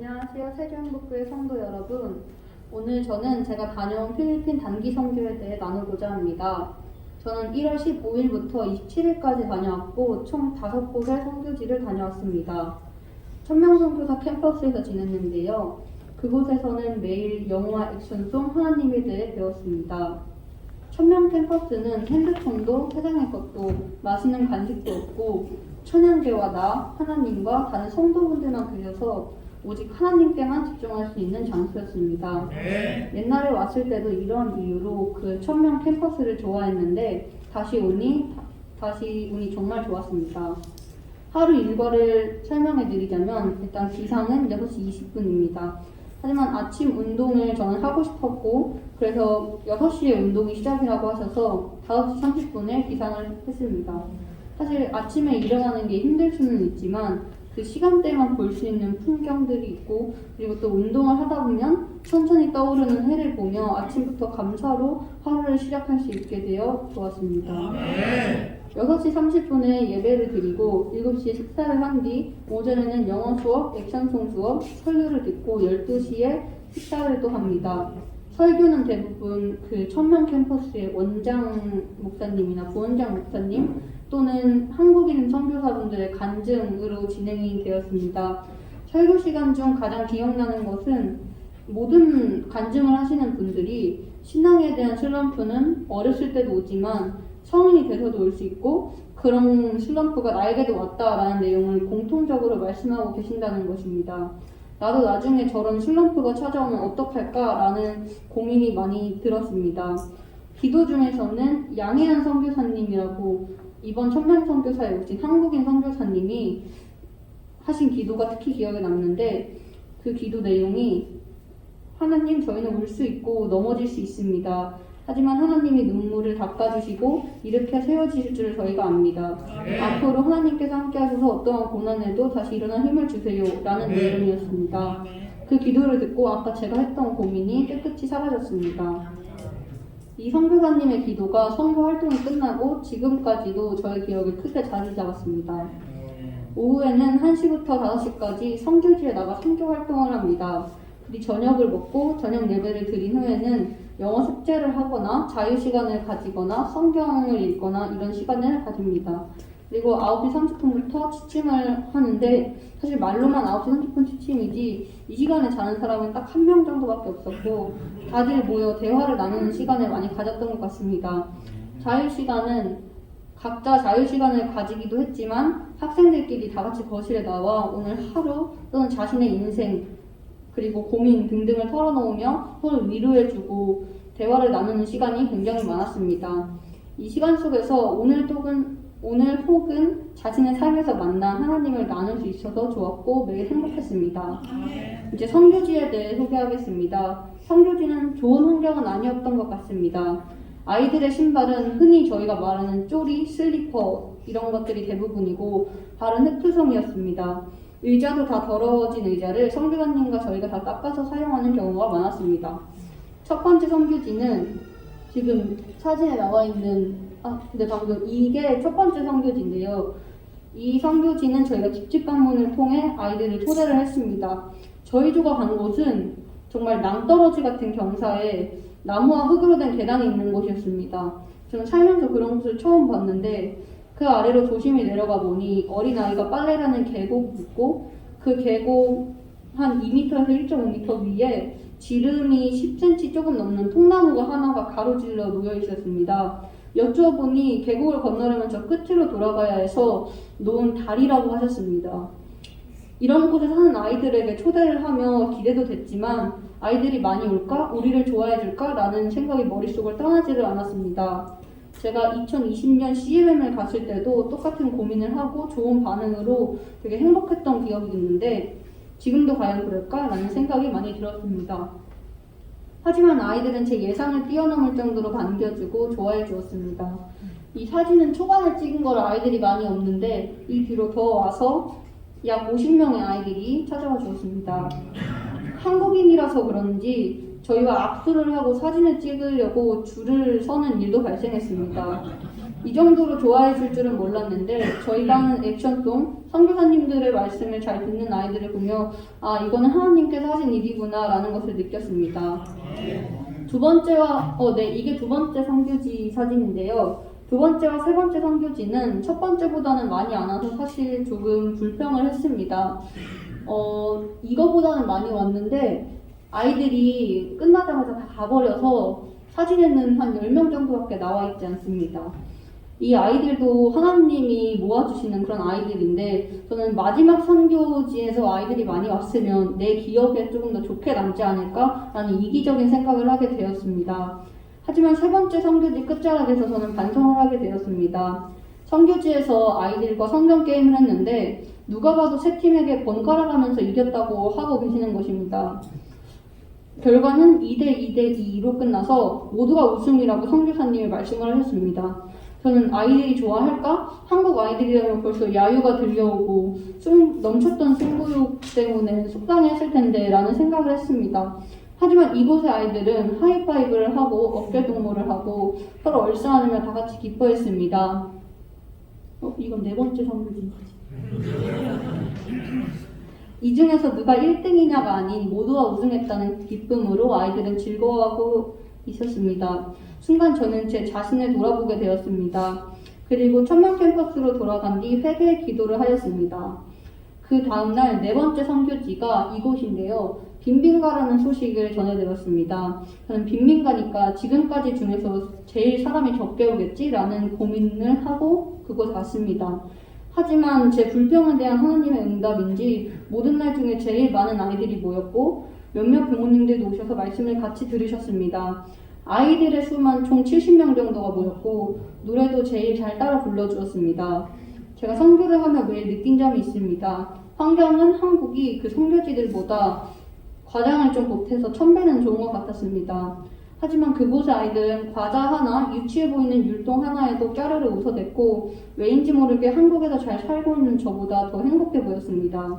안녕하세요. 세계행복교회 성도 여러분. 오늘 저는 제가 다녀온 필리핀 단기 선교에 대해 나누고자 합니다. 저는 1월 15일부터 27일까지 다녀왔고 총 5곳의 선교지를 다녀왔습니다. 천명선교사 캠퍼스에서 지냈는데요. 그곳에서는 매일 영어와 액션송 하나님에 대해 배웠습니다. 천명 캠퍼스는 핸드폰도 세상의 것도 맛있는 간식도 없고 천연계와 나, 하나님과 다른 성도분들만 계셔서 오직 하나님께만 집중할 수 있는 장소였습니다. 옛날에 왔을 때도 이런 이유로 그 천명 캠퍼스를 좋아했는데 다시 오니 다시 오니 정말 좋았습니다. 하루 일과를 설명해 드리자면 일단 기상은 6시 20분입니다. 하지만 아침 운동을 저는 하고 싶었고 그래서 6시에 운동이 시작이라고 하셔서 5시 30분에 기상을 했습니다. 사실 아침에 일어나는 게 힘들 수는 있지만 그 시간대만 볼 수 있는 풍경들이 있고 그리고 또 운동을 하다 보면 천천히 떠오르는 해를 보며 아침부터 감사로 하루를 시작할 수 있게 되어 좋았습니다. 6시 30분에 예배를 드리고 7시에 식사를 한 뒤 오전에는 영어 수업, 액션송 수업, 설교를 듣고 12시에 식사를 또 합니다. 설교는 대부분 그 천명 캠퍼스의 원장 목사님이나 부원장 목사님 또는 한국인 선교사분들의 간증으로 진행이 되었습니다. 설교 시간 중 가장 기억나는 것은 모든 간증을 하시는 분들이 신앙에 대한 슬럼프는 어렸을 때도 오지만 성인이 돼서도 올 수 있고 그런 슬럼프가 나에게도 왔다라는 내용을 공통적으로 말씀하고 계신다는 것입니다. 나도 나중에 저런 슬럼프가 찾아오면 어떡할까라는 고민이 많이 들었습니다. 기도 중에서는 양혜한 선교사님이라고 이번 천명 선교사에 오신 한국인 선교사님이 하신 기도가 특히 기억에 남는데 그 기도 내용이 하나님 저희는 울 수 있고 넘어질 수 있습니다. 하지만 하나님이 눈물을 닦아주시고 일으켜 세워주실 줄을 저희가 압니다. 앞으로 하나님께서 함께 하셔서 어떠한 고난에도 다시 일어날 힘을 주세요. 라는 내용이었습니다. 그 기도를 듣고 아까 제가 했던 고민이 깨끗이 사라졌습니다. 이 선교사님의 기도가 선교 활동이 끝나고 지금까지도 저의 기억에 크게 자리 잡았습니다. 오후에는 1시부터 5시까지 선교지에 나가 선교 활동을 합니다. 그리고 저녁을 먹고 저녁 예배를 드린 후에는 영어 숙제를 하거나 자유 시간을 가지거나 성경을 읽거나 이런 시간을 가집니다. 그리고 9시 30분부터 취침을 하는데 사실 말로만 9시 30분 취침이지 이 시간에 자는 사람은 딱 한 명 정도밖에 없었고 다들 모여 대화를 나누는 시간을 많이 가졌던 것 같습니다. 자유 시간은 각자 자유 시간을 가지기도 했지만 학생들끼리 다 같이 거실에 나와 오늘 하루 또는 자신의 인생 그리고 고민 등등을 털어놓으며 서로 위로해주고 대화를 나누는 시간이 굉장히 많았습니다. 이 시간 속에서 오늘 혹은 오늘 혹은 자신의 삶에서 만난 하나님을 나눌 수 있어서 좋았고 매일 행복했습니다. 이제 선교지에 대해 소개하겠습니다. 선교지는 좋은 환경은 아니었던 것 같습니다. 아이들의 신발은 흔히 저희가 말하는 쪼리, 슬리퍼 이런 것들이 대부분이고 발은 흙투성이었습니다. 의자도 다 더러워진 의자를 선교사님과 저희가 다 닦아서 사용하는 경우가 많았습니다. 첫 번째 선교지는 지금 사진에 나와 있는 아 근데 방금 이게 첫 번째 선교지인데요. 이 선교지는 저희가 집집 방문을 통해 아이들을 초대를 했습니다. 저희 조가 간 곳은 정말 낭떠러지 같은 경사에 나무와 흙으로 된 계단이 있는 곳이었습니다. 저는 살면서 그런 곳을 처음 봤는데 그 아래로 조심히 내려가 보니 어린아이가 빨래라는 계곡이 있고 그 계곡 한 2m에서 1.5m 위에 지름이 10cm 조금 넘는 통나무가 하나가 가로질러 놓여 있었습니다. 여쭈어보니 계곡을 건너려면 저 끝으로 돌아가야 해서 놓은 다리라고 하셨습니다. 이런 곳에 사는 아이들에게 초대를 하며 기대도 됐지만 아이들이 많이 올까? 우리를 좋아해 줄까? 라는 생각이 머릿속을 떠나지를 않았습니다. 제가 2020년 CMM을 갔을 때도 똑같은 고민을 하고 좋은 반응으로 되게 행복했던 기억이 있는데 지금도 과연 그럴까? 라는 생각이 많이 들었습니다. 하지만 아이들은 제 예상을 뛰어넘을 정도로 반겨주고 좋아해 주었습니다. 이 사진은 초반에 찍은 걸 아이들이 많이 없는데 이 뒤로 더 와서 약 50명의 아이들이 찾아와 주었습니다. 한국인이라서 그런지 저희와 악수를 하고 사진을 찍으려고 줄을 서는 일도 발생했습니다. 이 정도로 좋아해 줄 줄은 몰랐는데 저희가 하는 액션송 선교사님들의 말씀을 잘 듣는 아이들을 보며 아 이거는 하나님께서 하신 일이구나 라는 것을 느꼈습니다. 두 번째와 어네 이게 두 번째 선교지 사진인데요. 두 번째와 세 번째 선교지는 첫 번째보다는 많이 안 와서 사실 조금 불평을 했습니다. 어 이거보다는 많이 왔는데 아이들이 끝나자마자 다 가버려서 사진에는 한 10명 정도밖에 나와 있지 않습니다. 이 아이들도 하나님이 모아주시는 그런 아이들인데 저는 마지막 선교지에서 아이들이 많이 왔으면 내 기억에 조금 더 좋게 남지 않을까라는 이기적인 생각을 하게 되었습니다. 하지만 세 번째 선교지 끝자락에서 저는 반성을 하게 되었습니다. 선교지에서 아이들과 성경 게임을 했는데 누가 봐도 세 팀에게 번갈아 가면서 이겼다고 하고 계시는 것입니다. 결과는 2대 2대 2로 끝나서 모두가 우승이라고 선교사님이 말씀을 하셨습니다. 저는 아이들이 좋아할까? 한국 아이들이라면 벌써 야유가 들려오고 좀 넘쳤던 승부욕 때문에 속상했을 텐데 라는 생각을 했습니다. 하지만 이곳의 아이들은 하이파이브를 하고 어깨 동무를 하고 서로 얼싸안으며 다 같이 기뻐했습니다. 어, 이건 네 번째 선물인 거지. 이 중에서 누가 1등이냐가 아닌 모두가 우승했다는 기쁨으로 아이들은 즐거워하고 있었습니다. 순간 저는 제 자신을 돌아보게 되었습니다. 그리고 천명 캠퍼스로 돌아간 뒤 회개의 기도를 하였습니다. 그 다음날 네 번째 선교지가 이곳인데요. 빈민가라는 소식을 전해들었습니다. 저는 빈민가니까 지금까지 중에서 제일 사람이 적게 오겠지라는 고민을 하고 그곳에 갔습니다. 하지만 제 불평에 대한 하나님의 응답인지 모든 날 중에 제일 많은 아이들이 모였고 몇몇 부모님들도 오셔서 말씀을 같이 들으셨습니다. 아이들의 수만 총 70명 정도가 모였고 노래도 제일 잘 따라 불러주었습니다. 제가 선교를 하며 매일 느낀 점이 있습니다. 환경은 한국이 그 선교지들보다 과장을 좀 못해서 천배는 좋은 것 같았습니다. 하지만 그곳의 아이들은 과자 하나, 유치해 보이는 율동 하나에도 까르르 웃어댔고 왜인지 모르게 한국에서 잘 살고 있는 저보다 더 행복해 보였습니다.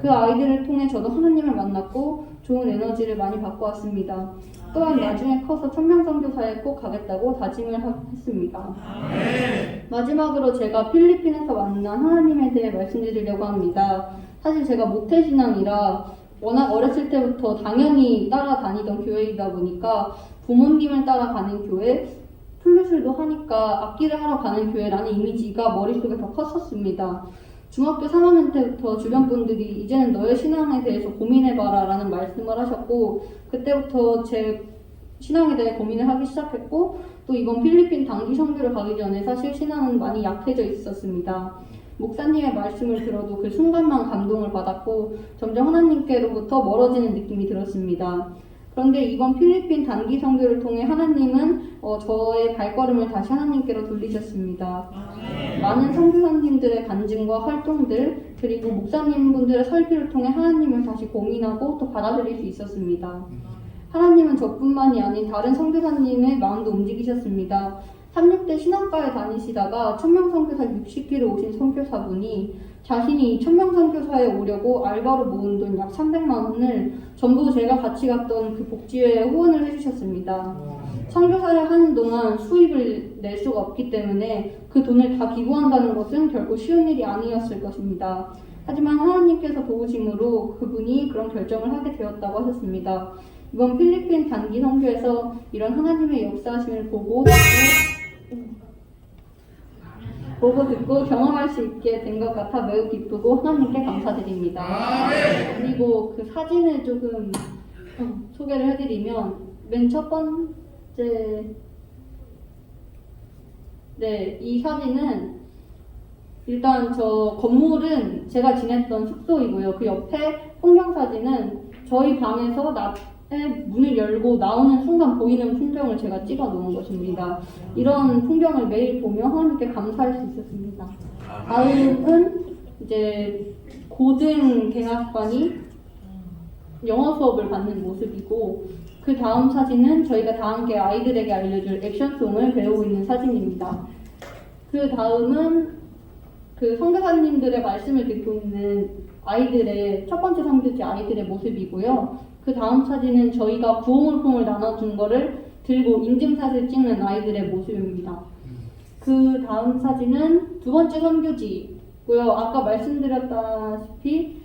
그 아이들을 통해 저도 하나님을 만났고 좋은 에너지를 많이 받고 왔습니다. 또한 나중에 커서 천명선교사에 꼭 가겠다고 다짐을 하- 했습니다. 마지막으로 제가 필리핀에서 만난 하나님에 대해 말씀드리려고 합니다. 사실 제가 모태신앙이라 워낙 어렸을 때부터 당연히 따라다니던 교회이다 보니까 부모님을 따라가는 교회, 플루술도 하니까 악기를 하러 가는 교회라는 이미지가 머릿속에 더 컸었습니다. 중학교 3학년 때부터 주변 분들이 이제는 너의 신앙에 대해서 고민해봐라 라는 말씀을 하셨고 그때부터 제 신앙에 대해 고민을 하기 시작했고 또 이번 필리핀 단기 선교를 가기 전에 사실 신앙은 많이 약해져 있었습니다. 목사님의 말씀을 들어도 그 순간만 감동을 받았고 점점 하나님께로부터 멀어지는 느낌이 들었습니다. 그런데 이번 필리핀 단기 선교를 통해 하나님은 어, 저의 발걸음을 다시 하나님께로 돌리셨습니다. 많은 선교사님들의 간증과 활동들 그리고 목사님분들의 설교를 통해 하나님을 다시 고민하고 또 받아들일 수 있었습니다. 하나님은 저뿐만이 아닌 다른 선교사님의 마음도 움직이셨습니다. 36대 신학과에 다니시다가 천명 선교사 60기로 오신 선교사분이 자신이 천명 선교사에 오려고 알바로 모은 돈 약 300만 원을 전부 제가 같이 갔던 그 복지회에 후원을 해주셨습니다. 선교사를 하는 동안 수입을 낼 수가 없기 때문에 그 돈을 다 기부한다는 것은 결코 쉬운 일이 아니었을 것입니다. 하지만 하나님께서 도우심으로 그분이 그런 결정을 하게 되었다고 하셨습니다. 이번 필리핀 단기 선교에서 이런 하나님의 역사하심을 보고 보고 듣고 경험할 수 있게 된 것 같아 매우 기쁘고 하나님께 감사드립니다. 그리고 그 사진을 조금 어, 소개를 해드리면 맨 첫 번째 네, 이 사진은 일단 저 건물은 제가 지냈던 숙소이고요. 그 옆에 풍경 사진은 저희 방에서 문을 열고 나오는 순간 보이는 풍경을 제가 찍어 놓은 것입니다. 이런 풍경을 매일 보며 하나님께 감사할 수 있었습니다. 다음은 이제 고등 대학관이 영어 수업을 받는 모습이고 그 다음 사진은 저희가 다 함께 아이들에게 알려줄 액션송을 배우고 있는 사진입니다. 그 다음은 그 선교사님들의 말씀을 듣고 있는 아이들의 첫 번째 선교지 아이들의 모습이고요. 그 다음 사진은 저희가 구호물품을 나눠준 거를 들고 인증샷을 찍는 아이들의 모습입니다. 그그 다음 사진은 두 번째 선교지고요. 아까 말씀드렸다시피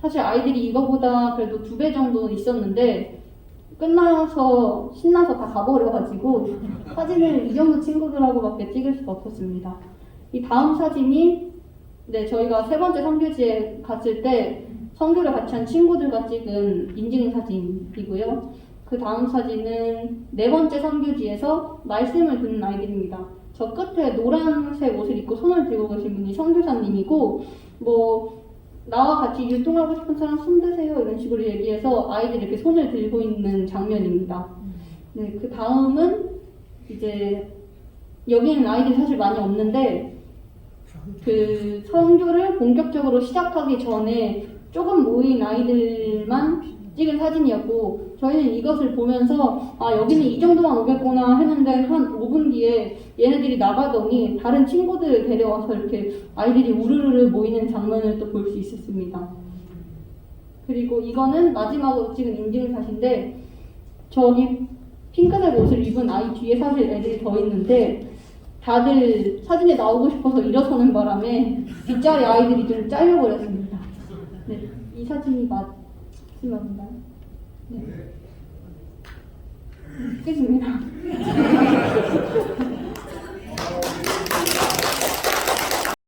사실 아이들이 이거보다 그래도 두 배 정도 있었는데 끝나서 신나서 다 가버려가지고 사진을 이 정도 친구들하고밖에 찍을 수가 없었습니다. 이 다음 사진이 네 저희가 세 번째 선교지에 갔을 때 선교를 같이 한 친구들과 찍은 인증 사진이고요. 그 다음 사진은 네 번째 선교지에서 말씀을 듣는 아이들입니다. 저 끝에 노란색 옷을 입고 손을 들고 계신 분이 선교사님이고 뭐 나와 같이 유통하고 싶은 사람 손 드세요 이런 식으로 얘기해서 아이들이 이렇게 손을 들고 있는 장면입니다. 네, 그 다음은 이제 여기는 아이들이 사실 많이 없는데 그 선교를 본격적으로 시작하기 전에 조금 모인 아이들만 찍은 사진이었고 저희는 이것을 보면서 아 여기는 이 정도만 오겠구나 했는데 한 5분 뒤에 얘네들이 나가더니 다른 친구들을 데려와서 이렇게 아이들이 우르르르 모이는 장면을 또 볼 수 있었습니다. 그리고 이거는 마지막으로 찍은 인증샷인데 저기 핑크색 옷을 입은 아이 뒤에 사실 애들이 더 있는데 다들 사진에 나오고 싶어서 일어서는 바람에 뒷자리 아이들이 좀 잘려버렸습니다. 네, 이 사진이 맞지만가요 네. 찍겠습니다.